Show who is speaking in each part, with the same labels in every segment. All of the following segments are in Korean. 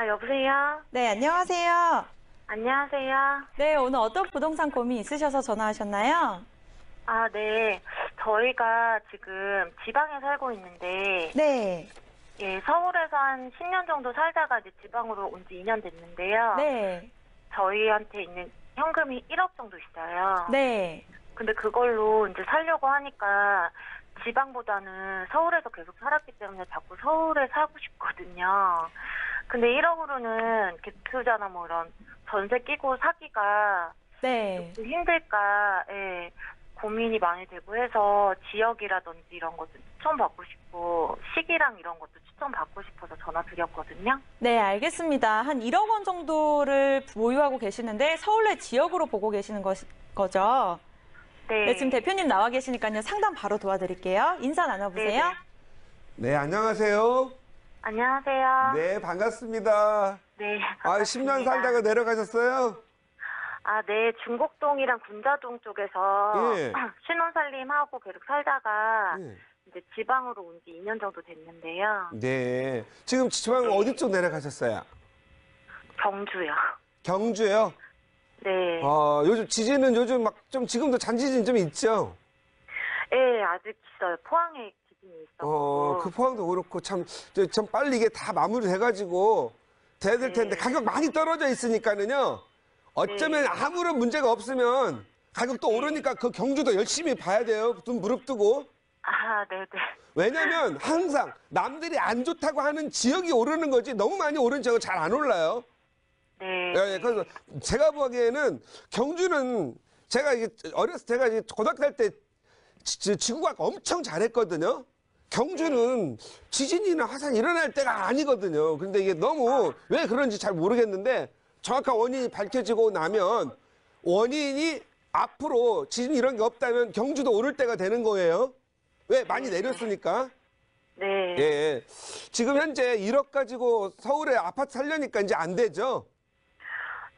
Speaker 1: 아, 여보세요?
Speaker 2: 네, 안녕하세요.
Speaker 1: 안녕하세요.
Speaker 2: 네, 오늘 어떤 부동산 고민 있으셔서 전화하셨나요?
Speaker 1: 아, 네. 저희가 지금 지방에 살고 있는데,
Speaker 2: 네.
Speaker 1: 예, 서울에서 한 10년 정도 살다가 이제 지방으로 온 지 2년 됐는데요.
Speaker 2: 네.
Speaker 1: 저희한테 있는 현금이 1억 정도 있어요.
Speaker 2: 네.
Speaker 1: 근데 그걸로 이제 살려고 하니까 지방보다는 서울에서 계속 살았기 때문에 자꾸 서울에 살고 싶거든요. 근데 1억으로는 갭투자나 뭐 이런 전세 끼고 사기가
Speaker 2: 네.
Speaker 1: 좀 힘들까, 예, 고민이 많이 되고 해서 지역이라든지 이런 것도 추천받고 싶고, 시기랑 이런 것도 추천받고 싶어서 전화 드렸거든요.
Speaker 2: 네, 알겠습니다. 한 1억 원 정도를 보유하고 계시는데 서울 내 지역으로 보고 계시는 거, 거죠?
Speaker 1: 네.
Speaker 2: 네, 지금 대표님 나와 계시니까요. 상담 바로 도와드릴게요. 인사 나눠보세요.
Speaker 1: 네네.
Speaker 3: 네, 안녕하세요.
Speaker 1: 안녕하세요.
Speaker 3: 네, 반갑습니다.
Speaker 1: 네.
Speaker 3: 아, 10년 살다가 내려가셨어요?
Speaker 1: 아, 네. 중곡동이랑 군자동 쪽에서
Speaker 3: 예.
Speaker 1: 신혼살림하고 계속 살다가
Speaker 3: 네.
Speaker 1: 이제 지방으로 온 지 2년 정도 됐는데요.
Speaker 3: 네. 지금 지방 어디 쪽 내려가셨어요?
Speaker 1: 경주요.
Speaker 3: 경주요?
Speaker 1: 네.
Speaker 3: 어, 요즘 지진은 요즘 막 좀 지금도 잔지진 좀 있죠?
Speaker 1: 예, 아직 있어요. 포항에 지진이 있었고.
Speaker 3: 어, 그 포항도 그렇고 참, 저, 참 빨리 이게 다 마무리 돼가지고 돼야 될 텐데
Speaker 1: 네.
Speaker 3: 가격 많이 떨어져 있으니까는요. 어쩌면
Speaker 1: 네.
Speaker 3: 아무런 문제가 없으면 가격도 오르니까 그 경주도 열심히 봐야 돼요. 좀 무릎 뜨고.
Speaker 1: 아, 네네.
Speaker 3: 왜냐면 항상 남들이 안 좋다고 하는 지역이 오르는 거지 너무 많이 오른 지역은 잘 안 올라요.
Speaker 1: 네.
Speaker 3: 예, 예, 그래서 제가 보기에는 경주는 제가 이게 어렸을 때 제가 이제 고등학교 할때 지구과학 엄청 잘했거든요. 경주는 지진이나 화산이 일어날 때가 아니거든요. 근데 이게 너무 왜 그런지 잘 모르겠는데 정확한 원인이 밝혀지고 나면 원인이 앞으로 지진 이런 게 없다면 경주도 오를 때가 되는 거예요. 왜 많이 내렸으니까.
Speaker 1: 네.
Speaker 3: 예. 지금 현재 1억 가지고 서울에 아파트 살려니까 이제 안 되죠.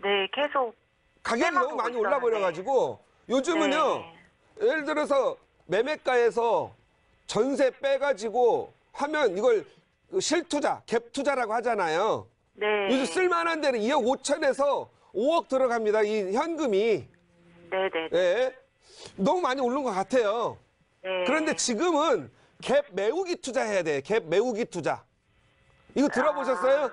Speaker 1: 네, 계속.
Speaker 3: 가격이 너무 많이
Speaker 1: 보고
Speaker 3: 올라 버려 가지고 요즘은요.
Speaker 1: 네.
Speaker 3: 예를 들어서 매매가에서 전세 빼가지고 하면 이걸 그 실투자, 갭 투자라고 하잖아요.
Speaker 1: 네.
Speaker 3: 요즘 쓸만한 데는 2억 5천에서 5억 들어갑니다. 이 현금이.
Speaker 1: 네네.
Speaker 3: 예. 너무 많이 오른 것 같아요.
Speaker 1: 네.
Speaker 3: 그런데 지금은 갭 메우기 투자해야 돼. 갭 메우기 투자. 이거 들어보셨어요?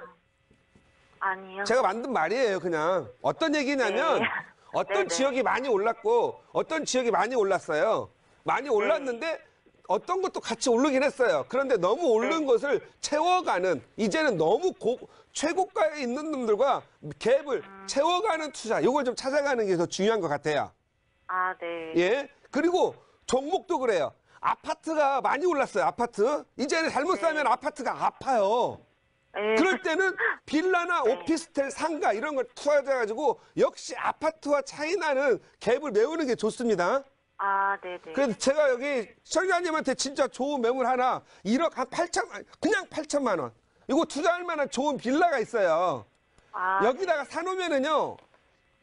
Speaker 1: 아 니요.
Speaker 3: 제가 만든 말이에요, 그냥. 어떤 얘기냐면,
Speaker 1: 네.
Speaker 3: 어떤
Speaker 1: 네네.
Speaker 3: 지역이 많이 올랐고, 어떤 지역이 많이 올랐어요. 많이 올랐는데, 어떤 것도 같이 오르긴 했어요. 그런데 너무 오른
Speaker 1: 네.
Speaker 3: 것을 채워가는, 이제는 너무 고, 최고가에 있는 놈들과 갭을
Speaker 1: 음.
Speaker 3: 채워가는 투자, 이걸 좀 찾아가는 게 더 중요한 것 같아요.
Speaker 1: 아, 네.
Speaker 3: 예. 그리고 종목도 그래요. 아파트가 많이 올랐어요, 아파트. 이제는 잘못
Speaker 1: 네.
Speaker 3: 사면 아파트가 아파요.
Speaker 1: 네.
Speaker 3: 그럴 때는 빌라나
Speaker 1: 네.
Speaker 3: 오피스텔 상가 이런 걸 투자해가지고 역시 아파트와 차이 나는 갭을 메우는 게 좋습니다.
Speaker 1: 아, 네네.
Speaker 3: 그래서 제가 여기 시청자님한테 진짜 좋은 매물 하나 1억 한 8천 그냥 8천만 원 이거 투자할 만한 좋은 빌라가 있어요.
Speaker 1: 아,
Speaker 3: 여기다가 사놓으면은요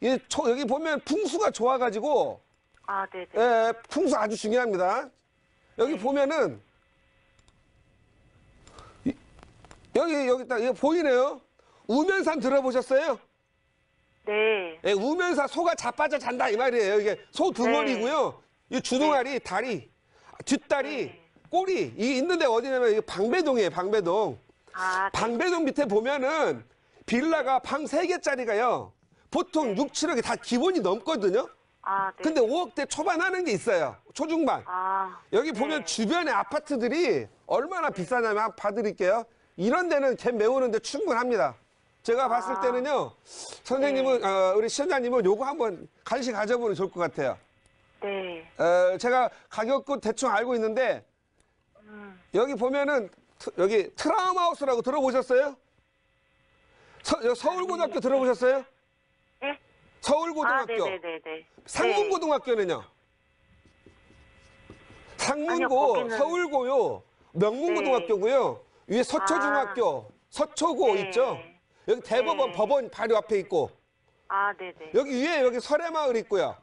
Speaker 3: 이 초- 여기 보면 풍수가 좋아가지고
Speaker 1: 아, 네네.
Speaker 3: 예, 풍수 아주 중요합니다. 여기 보면은 이- 여기 여기 딱 이거 보이네요. 우면산 들어보셨어요?
Speaker 1: 네.
Speaker 3: 예, 우면산 소가 자빠져 잔다 이 말이에요. 이게 소 둥어리고요. 이 주둥아리, 다리, 뒷다리,
Speaker 1: 네.
Speaker 3: 꼬리 이게 있는데 어디냐면 이게 방배동이에요. 방배동.
Speaker 1: 아, 네.
Speaker 3: 방배동 밑에 보면은 빌라가 방 세개짜리가요 보통 6, 7억이 다 기본이 넘거든요.
Speaker 1: 아, 네.
Speaker 3: 근데 5억대 초반 하는 게 있어요. 초중반.
Speaker 1: 아,
Speaker 3: 여기 보면
Speaker 1: 네.
Speaker 3: 주변에 아파트들이 얼마나 비싸냐면 한번 봐드릴게요. 이런 데는 갭 메우는데 충분합니다. 제가 봤을
Speaker 1: 아.
Speaker 3: 때는요, 선생님은,
Speaker 1: 네.
Speaker 3: 어, 우리 시청자님은 요거 한번 간식 가져보면 좋을 것 같아요.
Speaker 1: 네.
Speaker 3: 어, 제가 가격도 대충 알고 있는데,
Speaker 1: 음,
Speaker 3: 여기 보면은, 트- 여기 트라우마 하우스라고 들어보셨어요? 서, 서울고등학교 들어보셨어요?
Speaker 1: 네? 아,
Speaker 3: 서울고등학교.
Speaker 1: 네네네네.
Speaker 3: 상문고등학교는요? 상문고,
Speaker 1: 거기는-
Speaker 3: 서울고요, 명문고등학교고요. 위에 서초중학교, 서초고
Speaker 1: 네.
Speaker 3: 있죠? 여기 대법원
Speaker 1: 네.
Speaker 3: 법원 바로 앞에 있고,
Speaker 1: 아, 네네.
Speaker 3: 여기 위에 여기 설해마을 있고요.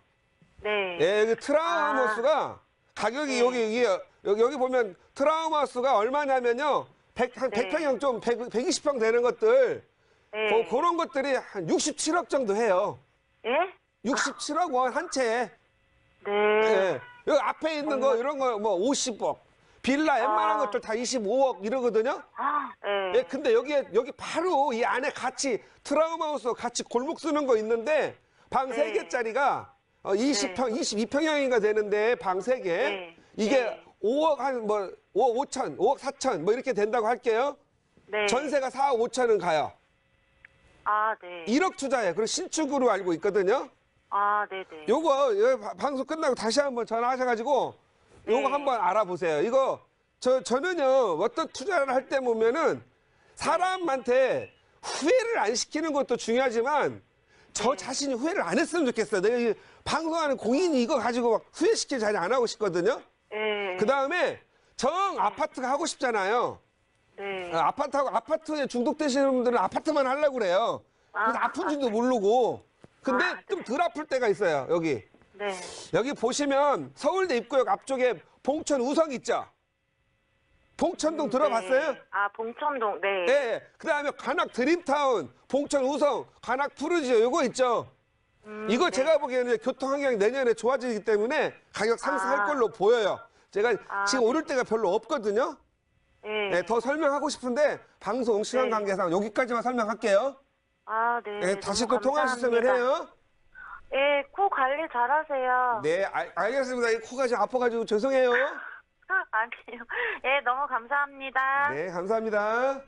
Speaker 1: 네.
Speaker 3: 예, 여기 트라우마스가 가격이
Speaker 1: 네.
Speaker 3: 여기, 여기, 여기, 여기 보면 트라우마스가 얼마냐면요. 100, 한
Speaker 1: 네.
Speaker 3: 100평형 좀 100, 120평 되는 것들
Speaker 1: 예.
Speaker 3: 그, 런 것들이 한 67억 정도 해요.
Speaker 1: 예?
Speaker 3: 67억 원 한 채.
Speaker 1: 네.
Speaker 3: 예. 여기 앞에 있는 거 이런 거 뭐 50억. 빌라 웬만한
Speaker 1: 아.
Speaker 3: 것들 다 25억 이러거든요.
Speaker 1: 아, 예.
Speaker 3: 예, 근데 여기에 여기 바로 이 안에 같이 트라우마 하우스 같이 골목 쓰는 거 있는데 방세
Speaker 1: 네.
Speaker 3: 개짜리가 어, 20평, 22평형인가 되는데 방 세 개.
Speaker 1: 네.
Speaker 3: 이게
Speaker 1: 네.
Speaker 3: 5억 한 뭐 5억 5천, 5억 4천 뭐 이렇게 된다고 할게요.
Speaker 1: 네.
Speaker 3: 전세가 4억 5천은 가요.
Speaker 1: 아, 네.
Speaker 3: 1억 투자해. 그리고 신축으로 알고 있거든요.
Speaker 1: 아, 네, 네.
Speaker 3: 요거 요 바- 방송 끝나고 다시 한번 전화하셔가지고 요거
Speaker 1: 네.
Speaker 3: 한번 알아보세요. 이거 저 저는요 어떤 투자를 할 때 보면은 사람한테 후회를 안 시키는 것도 중요하지만 저
Speaker 1: 네.
Speaker 3: 자신이 후회를 안 했으면 좋겠어요. 내가 이 방송하는 공인이 이거 가지고 막 후회시킬 자리 안 하고 싶거든요.
Speaker 1: 예.
Speaker 3: 그 다음에 정 아파트가 하고 싶잖아요.
Speaker 1: 네.
Speaker 3: 어, 아파트하고 아파트에 중독되시는 분들은 아파트만 하려고 그래요. 그래서
Speaker 1: 아,
Speaker 3: 아픈지도 모르고. 근데
Speaker 1: 아,
Speaker 3: 좀 덜 아플 때가 있어요, 여기.
Speaker 1: 네.
Speaker 3: 여기 보시면 서울대 입구역 앞쪽에 봉천 우성 있죠? 봉천동 들어봤어요?
Speaker 1: 네. 아, 봉천동. 네.
Speaker 3: 예. 예. 그 다음에 관악 드림타운, 봉천 우성, 관악 푸르지오 요거 있죠?
Speaker 1: 음,
Speaker 3: 이거
Speaker 1: 네.
Speaker 3: 제가 보기에는 교통 환경이 내년에 좋아지기 때문에 가격 상승할
Speaker 1: 아.
Speaker 3: 걸로 보여요. 제가
Speaker 1: 아,
Speaker 3: 지금 오를 때가 별로 없거든요.
Speaker 1: 네.
Speaker 3: 네, 더 설명하고 싶은데 방송 시간
Speaker 1: 네.
Speaker 3: 관계상 여기까지만 설명할게요.
Speaker 1: 아, 네.
Speaker 3: 네, 다시 또 통화
Speaker 1: 감사합니다.
Speaker 3: 해요.
Speaker 1: 예, 코 관리 잘하세요.
Speaker 3: 네, 알, 알겠습니다. 이 코가 지금 아파가지고 죄송해요.
Speaker 1: 아니요. 예, 너무 감사합니다.
Speaker 3: 네, 감사합니다.